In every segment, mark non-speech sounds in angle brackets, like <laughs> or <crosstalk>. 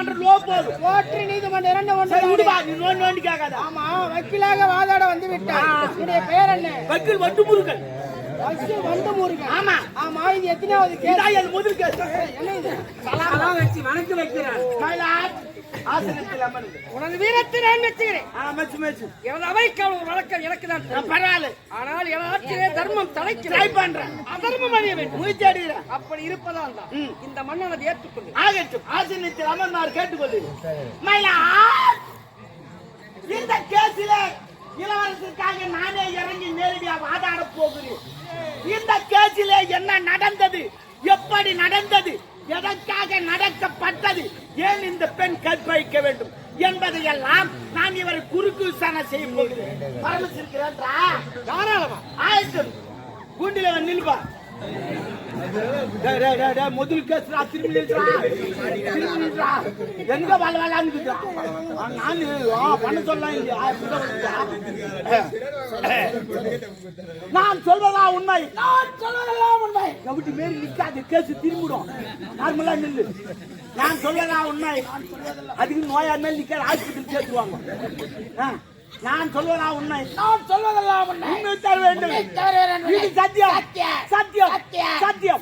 நீதிமன்றம் லோ போதும் போற்றி நீதிமன்றம் இரண்டு சரி ஒன்று விடுபா நீ நோண்டி நோண்டி கேட்காத ஆமா வக்கீலாக வாதாட வந்து விட்டார் என்னுடைய பெயர் என்ன? வக்கீல் வட்டு முருகன் வக்கீல் வந்து முருகன் ஆமா. ஆமா இது எத்தனையாவது கேஸ் முதல் கேஸ் என்ன இது? வச்சு வணக்கு வைக்கிறேன் மயிலாட். ஆசனத்தில் அமர்ந்து. உனது வீரத்தை நான் மெச்சுகிறேன். ஆ மெச்சு மெச்சு. எனது அவைக்கான ஒரு வழக்கம் எனக்கு தான் பரவாயில்ல. ஆனால் என் தர்மம் ட்ரை தலைக்கிறேன் பண்றேன். அதர்மம் அழிய வேண்டும். முயற்சி அடிக்கிறேன். அப்படி இருப்பதால் தான். இந்த மன்னனது ஏற்றுக்கொண்டு ஆகட்டும். ஆசனத்தில் அமர்ந்தார் கேட்டுக்கொண்டு மயிலாட்! இந்த கேஸில இளவரசருக்காக நானே இறங்கி நேரடியா வாதாட போகிறேன். இந்த கேஸில என்ன நடந்தது? எப்படி நடந்தது? எதற்காக நடக்கப்பட்டது ஏன் இந்த பெண் கற்பழிக்க வேண்டும் என்பதையெல்லாம் நான் இவரை குறுக்கு விசாரணை செய்ய போகிறேன். பரமசிருக்கிறேன் தாராளமா ஆயிட்டும் கூண்டில நில்பா முதல் கேஸ்ரா திரும்பி நில்றா. எங்க வள வளன்னு இருக்குதா? பண்ண சொல்லலாம் நான் சொல்வதா உண்மை? நான் சொல்வதெல்லாம் உண்மை. கவிட்டு மேல் நிக்காது கேஸ் திரும்பிடும். நார்மலா நில்லு. நான் சொல்வதா உண்மை. அதுக்கு நோயார் மேல் நிக்காது ஆஸ்பத்திரி சேர்த்துவாங்க நான் சொல்வதா உண்மை? நான் சொல்வதெல்லாம் உண்மை. உண்மை தர வேண்டும். இது சத்தியம். சத்தியம். சத்தியம்.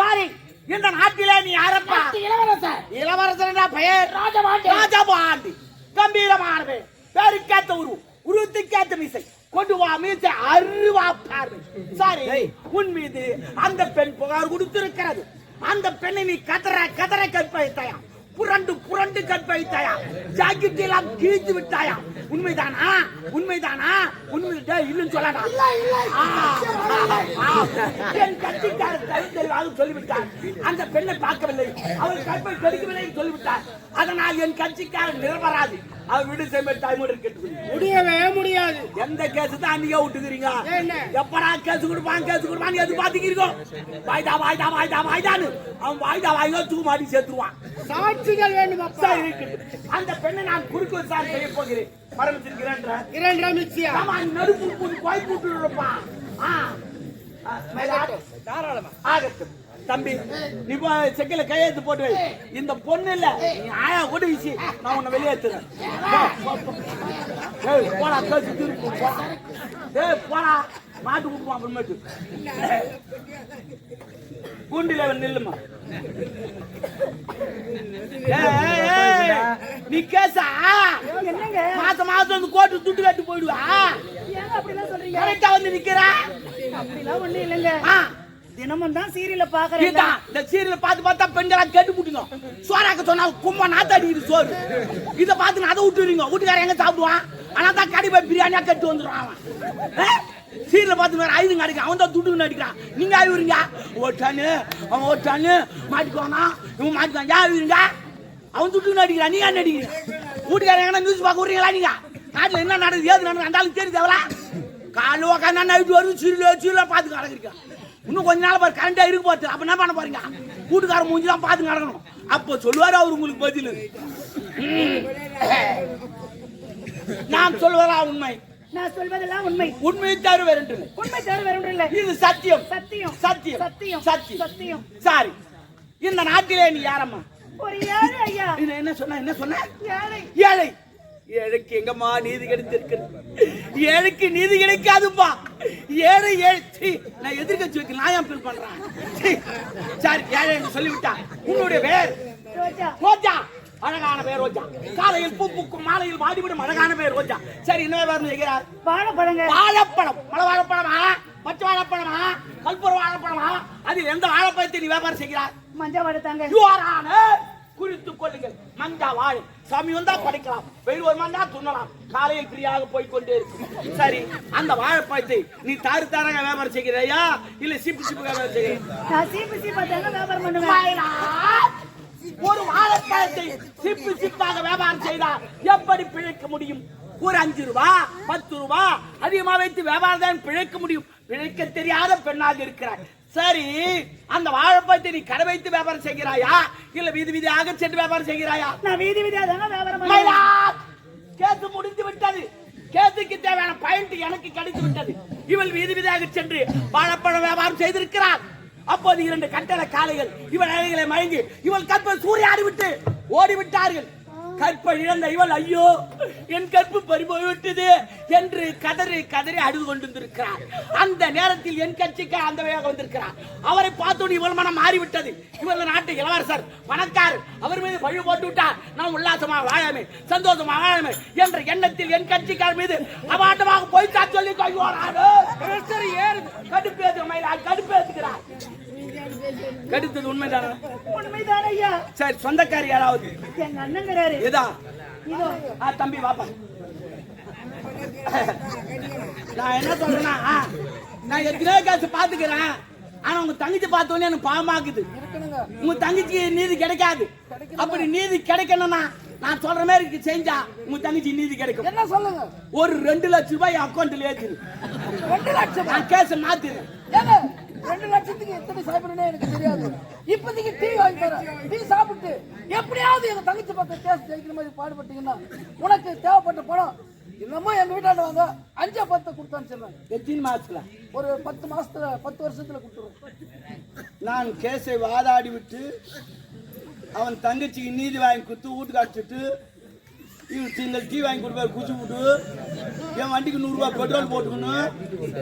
சாரி இந்த நாட்டிலே நீ யாரப்பா? இளவரசர். இளவரசன் பெயர்? ராஜபாண்டி. ராஜபாண்டி. கம்பீரமானது பேருக்கேத்த உருவம் உருவத்துக்கேத்த மீசை. கொண்டு வா மீசை அருவா பார்வை. சாரி உன் மீது அந்த பெண் புகார் கொடுத்திருக்கிறது. அந்த பெண்ணை நீ கதற கதற கற்பழித்தாயா புரண்டு புரண்டு கற்பழித்தாயா? ஜாக்கெட் எல்லாம் கிழித்து விட்டாயா? உண்மைதானா? உண்மைதானா? உண்மை இல்லைன்னு சொல்லாடா. என் கட்சிக்காரர் தகுந்தறிவாக சொல்லிவிட்டார். அந்த பெண்ணை பார்க்கவில்லை. அவர் கற்பை கெடுக்கவில்லை சொல்லிவிட்டார். அதனால் என் கட்சிக்காரர் நிரபராது. அவர் விடு செய்ய டைம் இருக்கட்டும் முடியவே முடியாது. எந்த கேஸ் தான் அன்னைக்கே விட்டுக்கிறீங்க? என்ன? எப்படா கேஸ் கொடுப்பான் கேஸ் கொடுப்பான் எது பாத்துக்கிறீங்க வாய்தா வாய்தா வாய்தா வாய்தான்னு அவன் வாய்தா வாய்தா தூக்கு மாட்டி சேர்த்துருவான். சாட்சிகள் இருக்கட்டும். அந்த பெண்ணை நான் குறுக்கு விசாரணை செய்ய போகிறேன். மரமிச்சிருக்கிறேன் இரண்டு நிச்சயம் ஆமா நடுப்பு போட்டு கோய் போட்டுருப்பா ஆ. தாராளமா. ஆகட்டும். தம்பி நீ போ செக்கில கையெழுத்து போட்டு வை. இந்த பொண்ணு இல்ல நீ ஆயா கூட வீசி நான் உன்னை வெளியேத்துறேன். போடா கேசு திருப்பு ஏய் போடா. மாட்டு விட்டுவான் அப்புறமேட்டு. கூண்டில அவன் நில்லுமா? நீ கேசா? மாசம் மாசம் வந்து கோட்டு துட்டு கட்டு போயிடுவா. கரெக்டா வந்து நிக்கிறா? அப்படிலாம் ஒண்ணு இல்லைங்க. தினமும் தான் சீரியல பாக்குறேன் இதான் இந்த சீரியல பார்த்து பார்த்தா பெண்களா கேட்டு புட்டுங்க. சோறாக்க சொன்னா கும்ப நாத்தாடிக்குது சோறு. இதை பார்த்து நான் அதை விட்டுறீங்க வீட்டுக்காரன் எங்க சாப்பிடுவான்? ஆனா தான் கடை போய் பிரியாணியா கட்டு வந்துடுவான் அவன். சீரியல பார்த்து வேற ஐதுங்க அடிக்க அவன் தான் துட்டுக்கு அடிக்கிறான். நீங்க ஆயுறீங்க ஓட்டானு அவன் ஓட்டானு மாட்டிக்குவானா? இவன் மாட்டிக்குவான். ஏன் அவன் துட்டுக்கு அடிக்கிறான். நீங்க என்ன அடிக்கிறீங்க வீட்டுக்காரன் எங்கன்னா நியூஸ் பார்க்க விடுறீங்களா நீங்க? நாட்டுல என்ன நடக்குது? ஏது நடக்குது? அந்த ஆளுக்கு தெரியுது அவளா? காலைல உக்காந்தா நைட்டு வரும். சீரியல சீரியல பார்த்து கிடக்குறீங்க இன்னும் கொஞ்ச நாள் பாரு கரண்டா இருக்கு பார்த்து அப்ப என்ன பண்ண போறீங்க? வீட்டுக்கார மூஞ்சி தான் பார்த்து நடக்கணும். அப்போ சொல்லுவாரு அவர் உங்களுக்கு பதில். நான் சொல்வதா உண்மை? நான் சொல்வதெல்லாம் உண்மை. உண்மையை தவிர வேறு. உண்மை தவிர வேற இல்லை. இது சத்தியம். சத்தியம். சத்தியம். சத்தியம். சத்தியம். சத்தியம். சாரி. இந்த நாட்டிலே நீ யாரம்மா? ஒரு ஏழை ஐயா. இது என்ன சொன்ன என்ன சொன்ன? ஏழை. ஏழை. ஏழைக்கு எங்கம்மா நீதி கிடைத்திருக்கு? ஏழைக்கு நீதி கிடைக்காதுப்பா ஏழை ஏழை. நான் எதிர்கட்சி வைக்க நான் ஏன் ஃபீல் பண்றேன்? சரி ஏழை என்று சொல்லிவிட்டா? உன்னுடைய பேர் ரோஜா. அழகான பேர் ரோஜா. காலையில் பூ பூக்கும் மாலையில் வாடிவிடும் அழகான பேர் ரோஜா. சரி என்ன பேர் செய்கிறார் வாழைப்பழங்க. வாழைப்பழம். மல வாழைப்பழமா? பச்சை வாழைப்பழமா? கல்புர வாழைப்பழமா? அதில் எந்த வாழைப்பழத்தை நீ வியாபாரம் செய்கிறார் மஞ்சள் வடத்தாங்க யுவரான குறித்துக் கொள்ளுங்கள். மஞ்சா வாழை. சாமி வந்தா படைக்கலாம். வெயில் ஒரு நேரம் துண்ணலாம். காலையில் ஃப்ரீயாக போய் கொண்டே இருக்கும். சரி அந்த வாழைப்பழத்தை நீ தாறு தாராக வியாபாரம் செய்கிறாயா? இல்ல சிப்பு சிப்பு வியாபாரம் மயிலாட், ஒரு வாழைப்பழத்தை சிப்பு சிப்பாக வியாபாரம் செய்தால் எப்படி பிழைக்க முடியும்? ஒரு அஞ்சு ரூபா பத்து ரூபா அதிகமா வைத்து வியாபாரம் தான் பிழைக்க முடியும். பிழைக்க தெரியாத பெண்ணாக இருக்கிறாய். சரி அந்த வாழைப்பழத்தை நீ கடை வைத்து வியாபாரம் செய்கிறாயா? இல்ல வீதி வீதியாக சென்று வியாபாரம் செய்கிறாயா? நான் வீதி வீதியா தாங்க வியாபாரம் கேத்து முடிந்து விட்டது. கேத்துக்கு தேவையான பயன்ட்டு எனக்கு கிடைத்து விட்டது. இவள் வீதி வீதியாக சென்று வாழைப்பழம் வியாபாரம் செய்திருக்கிறார் அப்போது இரண்டு கட்டளை காளைகள் இவள் அழகிலே மயங்கி இவள் கற்ப சூறையாடி விட்டு ஓடிவிட்டார்கள். கற்ப இழந்த இவள் ஐயோ என் கற்பு பறிபோய் விட்டது என்று கதறி கதறி அழுது கொண்டிருக்கிறார் அந்த நேரத்தில் என் கட்சிக்கு அந்த வேக வந்திருக்கிறார். அவரை பார்த்தோடு இவள் மனம் மாறிவிட்டது. இவள் நாட்டு இளவரசர் பணக்காரர் அவர் மீது பழி போட்டு விட்டார். நாம் உல்லாசமா வாழாமே சந்தோஷமா வாழாமே என்ற எண்ணத்தில் என் கட்சிக்கார் மீது அபாட்டமாக போய் தான் சொல்லி ஏறுது கடுப்பேது மயிலா கடுப்பேத்துக்கிறார் கடுத்தது உண்மைதானா? உண்மைதான் ஐயா சரி சொந்தக்காரி யாராவது? எங்க அண்ணங்கிறாரு. இதா இதோ. ஆ தம்பி வாப்பா. நான் என்ன சொல்றேன்னா நான் எத்தனையோ கேஸ் பாத்துக்கிறேன் ஆனா உங்க தங்கச்சி பார்த்தோன்னே எனக்கு பாவமாக்குது உங்க தங்கச்சிக்கு நீதி கிடைக்காது. அப்படி நீதி கிடைக்கணும்னா நான் சொல்ற மாதிரி செஞ்சா உங்க தங்கச்சி நீதி கிடைக்கும். என்ன சொல்லுங்க? ஒரு ரெண்டு லட்சம் ரூபாய் அக்கௌண்ட்ல ஏத்துரு. ரெண்டு லட்சம்? நான் கேஸ் ஏங்க? ரெண்டு லட்சத்துக்கு எத்தனை சாப்பிடுறேன்னு எனக்கு தெரியாது. இப்போதைக்கு டீ வாங்கி தரேன். டீ சாப்பிட்டு எப்படியாவது எங்க தங்கச்சி பக்கம் கேஸ் ஜெயிக்கிற மாதிரி பாடுபட்டீங்கன்னா உனக்கு தேவைப்பட்ட பணம் என்னமோ எங்க வீட்டாண்ட வாங்க. அஞ்சா பத்து கொடுத்து அனுப்பிச்சிடுறேன் எத்தனை மாசத்துல? ஒரு பத்து மாசத்துல பத்து வருஷத்துல கொடுத்துருவோம் நான் கேஸை வாதாடி விட்டு அவன் தங்கச்சிக்கு நீதி வாங்கி கொடுத்து வீட்டுக்கு அடிச்சுட்டு இவன் சிங்கிள் டீ வாங்கி கொடுப்பாரு குச்சி விட்டு என் வண்டிக்கு நூறுரூவா பெட்ரோல் போட்டுக்கணும்.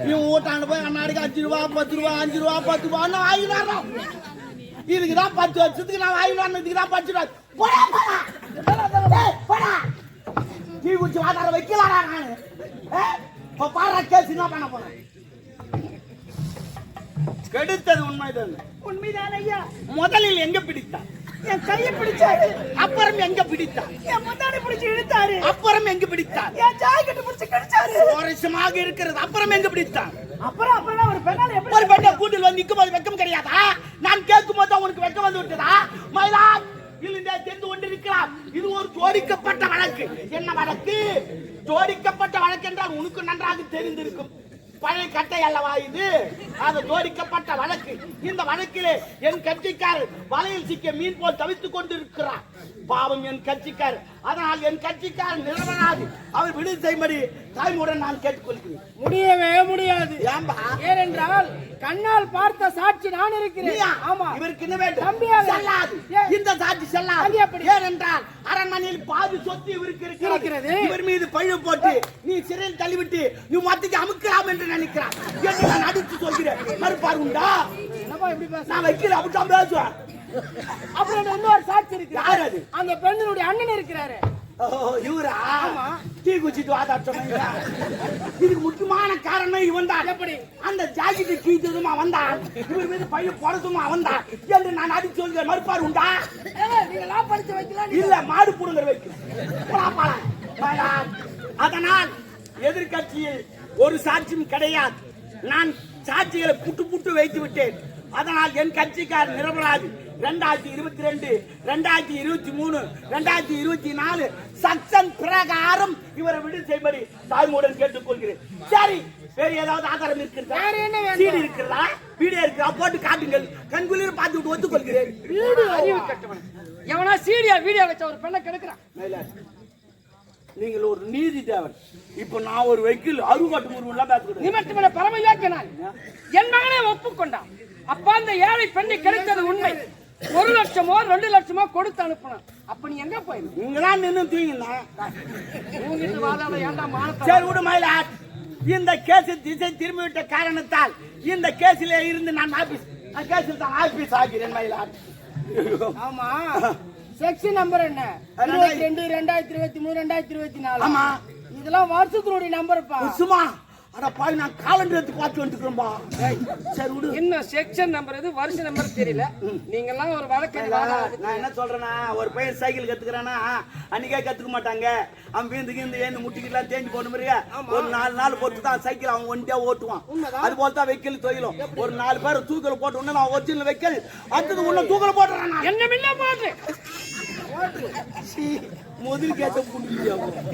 இவன் ஓட்டாண்டு போய் அண்ணாடிக்கு அஞ்சு ரூபா பத்து ரூபா அஞ்சு ரூபா பத்து ரூபா நான் வாங்கினாரோ இதுக்கு தான் பத்து வருஷத்துக்கு நான் வாங்கினாரு இதுக்கு தான் பத்து ரூபா. போடா போடா. போடா. டீ குச்சி வாதாட வைக்கலாடா நான். இப்போ பாடுற கேஸ் என்ன பண்ண போறேன். கெடுத்தது உண்மைதான்? உண்மைதான் ஐயா. முதலில் எங்க பிடித்தார் என் கையை பிடிச்சாரு. அப்புறம் எங்க பிடித்தார்? என் முன்னாடி பிடிச்சு இழுத்தாரு. அப்புறம் எங்க பிடித்தார்? என் ஜாய் கட்டு பிடிச்சு கடிச்சாரு சுவாரஸ்யமாக இருக்கிறது. அப்புறம் எங்க பிடித்தார்? அப்புறம் அப்புறம் ஒரு பெண்ணால எப்படி ஒரு பெண்ணை கூட்டில் வந்து நிற்கும் போது வெக்கம் கிடையாதா? நான் கேட்கும் போது தான் உனக்கு வெக்கம் வந்து விட்டதா மயிலா இல்லை தெரிந்து கொண்டிருக்கிறார். இது ஒரு ஜோடிக்கப்பட்ட வழக்கு. என்ன வழக்கு? ஜோடிக்கப்பட்ட வழக்கு என்றால் உனக்கு நன்றாக தெரிந்திருக்கும். பழைய கட்டை அல்லவா இது? அது ஜோடிக்கப்பட்ட வழக்கு. இந்த வழக்கிலே என் கட்சிக்காரர் வலையில் சிக்க மீன் போல் தவித்துக் கொண்டிருக்கிறார். பாவம் என் கட்சிக்காரர். அதனால் என் கட்சிக்காரர் நிறுவனாது அவர் விடுதலை செய்யும்படி தாய்மையுடன் நான் கேட்டுக்கொள்கிறேன். முடியவே முடியாது. ஏன்பா? ஏனென்றால் கண்ணால் பார்த்த சாட்சி நான் இருக்கிறேன்? ஆமா. இவருக்கு என்ன வேண்டும்? செல்லாது. இந்த சாட்சி செல்லாது. எப்படி? ஏனென்றால் அரண்மனையில் பாதி சொத்து இவருக்கு இருக்கிறது. இவர் மீது பழி போட்டு நீ சிறையில் தள்ளிவிட்டு நீ மொத்தத்தை அமுக்கலாம் என்று நினைக்கிறான். என்று நான் அடித்து சொல்கிறேன். மறுப்பார் உண்டா? நான் வைக்கல அப்படித்தான் பேசுவேன். அப்புறம் இன்னொரு சாட்சி இருக்கு யார் அது? அந்த பெண்ணினுடைய அண்ணன் இருக்கிறாரு. இவரா? டீ குச்சிட்டு வாதா சொன்னீங்களா இதுக்கு முக்கியமான காரணம் இவன் தான். எப்படி? அந்த ஜாக்கெட்டு கீச்சதுமா வந்தான் இவர் மீது பையன் போறதுமா வந்தான் என்று நான் அடித்து சொல்கிறேன். மறுப்பார் உண்டா? ஏங்க, நீங்க லா படிச்சு வைக்கலாம் இல்ல மாடு புடுங்கர் வைக்கும் போடா, போடா. போடா. அதனால் எதிர்க்கட்சியில் ஒரு சாட்சியும் கிடையாது. நான் சாட்சிகளை புட்டு புட்டு வைத்து விட்டேன். அதனால் என் கட்சிக்கார் நிரபராதி ரெண்டாயிரத்தி இருபத்தி ரெண்டு ரெண்டாயிரத்தி இருபத்தி மூணு ரெண்டாயிரத்தி இருபத்தி நாலு சக்சன் பிரகாரம் இவரை விடுதலை செய்யும்படி தாய்மூடன் கேட்டுக்கொள்கிறேன். சரி வேறு ஏதாவது ஆதாரம் இருக்கிறதா வேற என்ன வேண்டும்? சீடி இருக்கிறதா வீடியோ இருக்கிறதா போட்டு காட்டுங்கள். கண்குளிர் பார்த்து விட்டு ஒத்துக்கொள்கிறேன். வீடியோ அறிவு கட்டவன். எவனா சீடியா வீடியோ வச்ச ஒரு பெண்ணை கெடுக்கிறான். நீங்கள் ஒரு நீதி தேவன். இப்ப நான் ஒரு வக்கீல் அருகாட்டு முருகன் பேசுகிறேன் நிமித்தமில்ல பரம இயக்கினான் என் மகனை ஒப்புக்கொண்டான். அப்பா அந்த ஏழை பெண்ணை கிடைத்தது உண்மை. ஒரு லட்சமோ ரெண்டு லட்சமோ கொடுத்து அனுப்பினான். அப்ப நீ எங்க போயிருந்த நீங்க தான் நின்று தூங்கினா உங்ககிட்ட வாதாட ஏன்டா மானத்தை? சரி விடு மயிலா. இந்த கேஸ் திசை திரும்பிவிட்ட காரணத்தால் இந்த கேஸிலே இருந்து நான் ஆபீஸ் கேஸில் தான் ஆபீஸ் ஆகிறேன் மயிலா. ஆமா. செக்ஷன் நம்பர் என்ன? இருபத்தி ரெண்டு ரெண்டாயிரத்தி இருபத்தி மூணு ரெண்டாயிரத்தி இருபத்தி நாலு. ஆமா. இதெல்லாம் வருஷத்தினுடைய நம்பர்ப்பா சும்மா. அட பாய் நான் காலண்டர் எடுத்து பார்த்து வந்துக்கிறோம்பா சரி விடு. என்ன செக்ஷன் நம்பர் இது வருஷ நம்பர் தெரியல. நீங்க எல்லாம் ஒரு வழக்கு நான் என்ன சொல்றேன்னா ஒரு பையன் சைக்கிள் கத்துக்கிறானா அன்னைக்கே கத்துக்க மாட்டாங்க. அவன் வீந்து கீந்து ஏந்து முட்டிக்கிட்டுலாம் தேஞ்சு போன ஒரு நாலு நாள் பொறுத்து தான் சைக்கிள் அவன் ஒண்டியா ஓட்டுவான். அது போல தான் வெக்கல் தொழிலும். ஒரு நாலு பேர் தூக்கல போட்ட உடனே நான் ஒரிஜினல் வெக்கல். அடுத்தது உன்ன தூக்கல போட்டுறேன். என்ன மில்ல போட்டு சீ, முதல் கேட்ட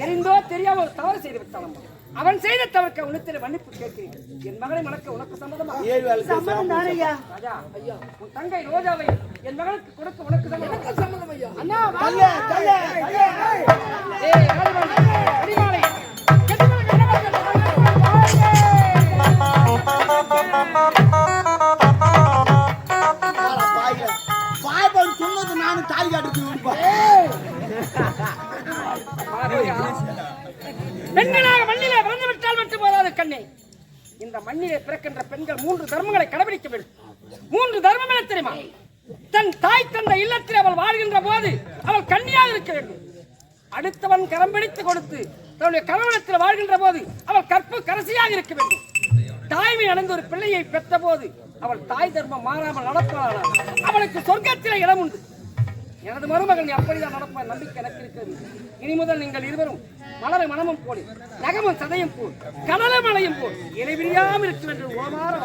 தெரிந்தோ தெரியாம ஒரு தவறு செய்து விட்டான் அவன் செய்த தவறுக்கு உனத்தில் மன்னிப்பு கேட்கிறேன் என் மகளை மணக்க உனக்கு சம்மதமா? ஏழு வேலை சம்மதம் தானே ஐயா? ராஜா ஐயா உன் தங்கை ரோஜாவை என் மகளுக்கு கொடுக்க உனக்கு சம்மதம். சம்மதம் ஐயா. அண்ணா தல்லே. ஏய் ராஜபாண்டி அடிமாலை. கெட்டுமலை கெட்டுமலை வாழ்கின்ற போது அவள் கற்பு கரசியாக இருக்க வேண்டும். தாய்மை அடைந்த ஒரு பிள்ளையை பெற்ற போது அவள் தாய் தர்மம் மாறாமல் நடப்பாளானால் அவளுக்கு சொர்க்கத்தில் இடம் உண்டு. எனது மருமகன் அப்படிதான் நடப்பார் நம்பிக்கை எனக்கு இருக்கிறது. இனி முதல் நீங்கள் இருவரும் மலரை மனமும் போடு நகமும் சதையும் போல் கடல மலையும் போல் இணைபிரியாமல் இருக்கும் என்று ஓமாற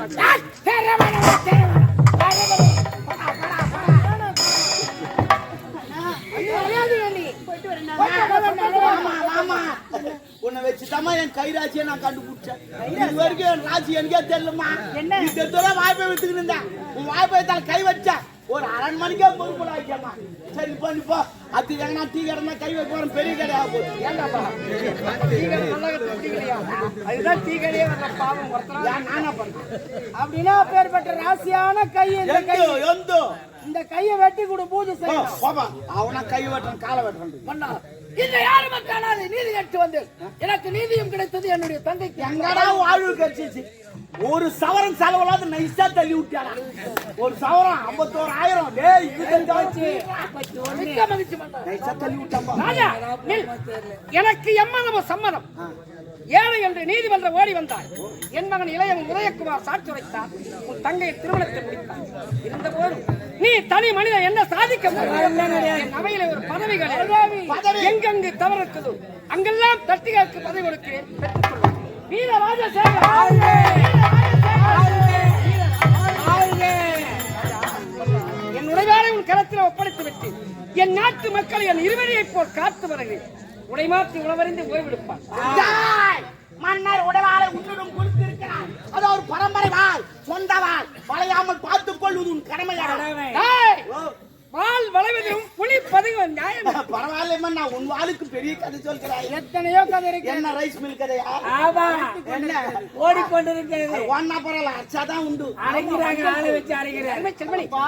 உன்னை வச்சுதாம்மா என் கை ராசியை நான் கண்டுபிடிச்சேன். இது வரைக்கும் என் ராசி எனக்கே தெரியலம்மா என்ன? தெரியல வாய்ப்பை வச்சுக்கிட்டு இருந்தேன். உன் வாய்ப்பை கை வச்ச ஒரு அரை மணிக்கே பொறுப்பு ஆக்கியம்மா. சரி இப்போ நீ போ. அது எங்கன்னா டீ கடை கை வைக்க போறேன் பெரிய கடையாக போகுது. ஏண்டாப்பா? டீ கடை நல்லா கட்டு டீ கடையா? அதுதான் டீ கடையே பாவம் நானா பண்ணேன் அப்படின்னா பேர்பட்ட ராசியான கை. எந்தோ. இந்த கையை வெட்டி கொடு பூஜை போ, செய்யணும் போப்பா அவனா கை வெட்டுறான் காலை வெட்டுறான். மன்னா இந்த யாருமே காணாது நீதி கேட்டு வந்தேன் எனக்கு நீதியும் கிடைத்தது என்னுடைய தங்கைக்கு. எங்கடா வாழ்வு கிடைச்சிச்சு? ஒரு சவரன் செலவுலாத நைஸா தள்ளி விட்டாடா. ஒரு சவரம் ஐம்பத்தோராயிரம். டேய் நைஸா தள்ளி நில். எனக்கு எம்மதமோ சம்மதம். ஏழை என்று நீதிமன்றம் ஓடி வந்தார் என் மகன் இளையவன் உதயகுமார் சாட்சி உரைத்தார் உன் தங்கை திருமணத்தை முடித்தார். இருந்தபோதும் நீ தனி மனிதன் என்ன சாதிக்க முடியும்? அவையில ஒரு பதவி கிடையாது எங்கெங்கு தவறு இருக்குதோ அங்கெல்லாம் தட்டிகளுக்கு பதவி கொடுக்கிறேன். பெற்றுக்கொள்ளும். வீர என் உடைவாரை உன் கரத்தில் ஒப்படைத்து விட்டு என் நாட்டு மக்களை என் இருவரையைப் போல் காத்து வருகிறேன். உடைமாற்றி உணவறிந்து ஓய்வெடுப்பார் ஜாய்! மன்னர் உடவாளை உன்னிடம் கொடுத்திருக்கிறார் அது ஒரு பரம்பரை வாழ் சொந்த வாழ். வளையாமல் பார்த்துக் கொள்வது உன் கடமையாக ஏய்! வால் வளைவதும் புலி பதுங்குவதும் நியாயம். <laughs> பரவாயில்லைம்மா நான் உன் வாளுக்கு பெரிய கதை சொல்கிறாய். எத்தனையோ கதை இருக்கு என்ன ரைஸ் மில் கதையா? ஆமா. என்ன? ஓடிக்கொண்டிருக்கிறது. ஒன்னா பரவாயில்ல அச்சாதான் உண்டு. அரைக்கிறாங்க ஆளை வச்சு அரைக்கிறாங்க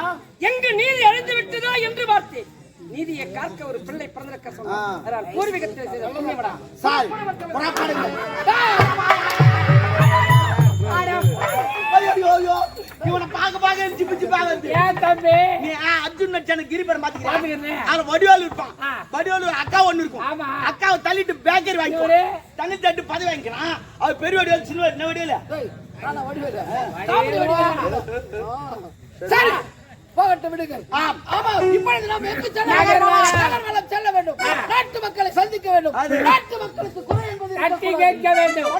எங்கு நீதி அழிந்து விட்டதோ என்று பார்த்தேன். நீதியை காக்க ஒரு பிள்ளை பிறந்திருக்க சொன்னார் அதனால் பூர்வீகத்தில் சாய். இவனை பார்க்க பார்க்க ஜிப்பு ஜிப்பா வருது. ஏன் தம்பி நீ அர்ஜுன் நடிச்சான கிரிபரம்? பாத்துக்கிறேன். அதுல வடிவேலு இருப்பான். வடிவேலு ஒரு அக்கா ஒண்ணு இருக்கும். அக்காவை தள்ளிட்டு பேக்கரி. இவரு? தண்ணி தட்டு பதவி வாங்கிக்கிறான். அவர் பெரிய வடிவேலு, சின்ன வடிவேலு. சரி போகட்டும் விடுங்கள். ஆம். ஆமா இப்பொழுது நாம் எங்கு செல்ல வேண்டும்? செல்ல வேண்டும். நாட்டு மக்களை சந்திக்க வேண்டும். நாட்டு மக்களுக்கு குறை என்பது இருக்கக்கூடாது. கேட்க வேண்டும்.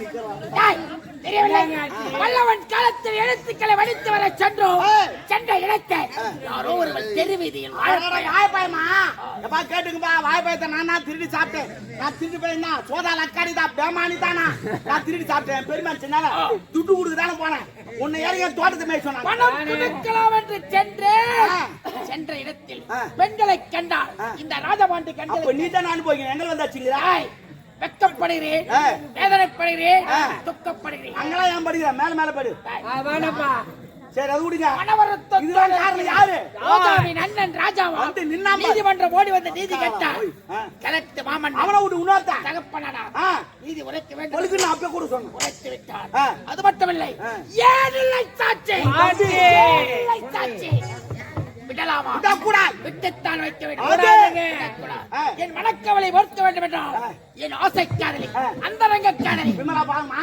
நிக்கிறான். வல்லவன் காலத்தில் எழுத்துக்களை வடித்து வர சென்றோம். யாரோ ஒருவர் தெருவீதியில் அடடட, வாழைப்பழமா? எப்பா கேட்டுங்கப்பா, வாழைப்பழத்தை நானா திருடி சாப்பிட்டேன். நான் திருடி போயிருந்தா, சோதா லக்காடிதா, பேமானிதானா? நான் திருடி சாப்பிட்டேன். பெருமை சின்னால, துட்டு கொடுக்கதானே போனேன். உன்னை ஏறி என் தோட்டத்தை மேய்க்க சொன்னாங்க. சென்று. சென்ற இடத்தில். பெண்களை கண்டால். இந்த ராஜபாண்டி அப்ப கண்களை நீதான் அனுபவிக்கணும். எங்களை வந்தாச்சுங்கிறா? வெக்கப்படுகிறேன். வேதனைப்படுகிறேன். துக்கப்படுகிறேன் அங்கெல்லாம் ஏன் படிக்கிற? மேல மேல படு. சரி, அது விடுங்க. மனவருத்தத்தோடு இதுதான் காரணம் யாரு? ராஜாவின் அண்ணன் ராஜாவா வந்து. நீதிமன்றம் ஓடி வந்து நீதி கேட்டார் ஆ. கலெக்ட் மாமன் அவனை விட்டு. தகப்பனடா. நீதி உரைக்க வேண்டும் ஒழுங்கு நான் அப்பயே கூட சொன்னேன். உரைத்து விட்டார் ஆ. அது மட்டுமில்லை ஆ. ஏழு இல்லை சாட்சி சாட்சி. ஏழு இல்லை சாட்சி விடலாமா விடக்கூடாது. விட்டுத்தான் வைக்க வேண்டும். என் மனக்கவலை பொறுக்க வேண்டும் என்றால். என் ஆசை காதலி. அந்த ரங்க காதலி விமலா பாருமா.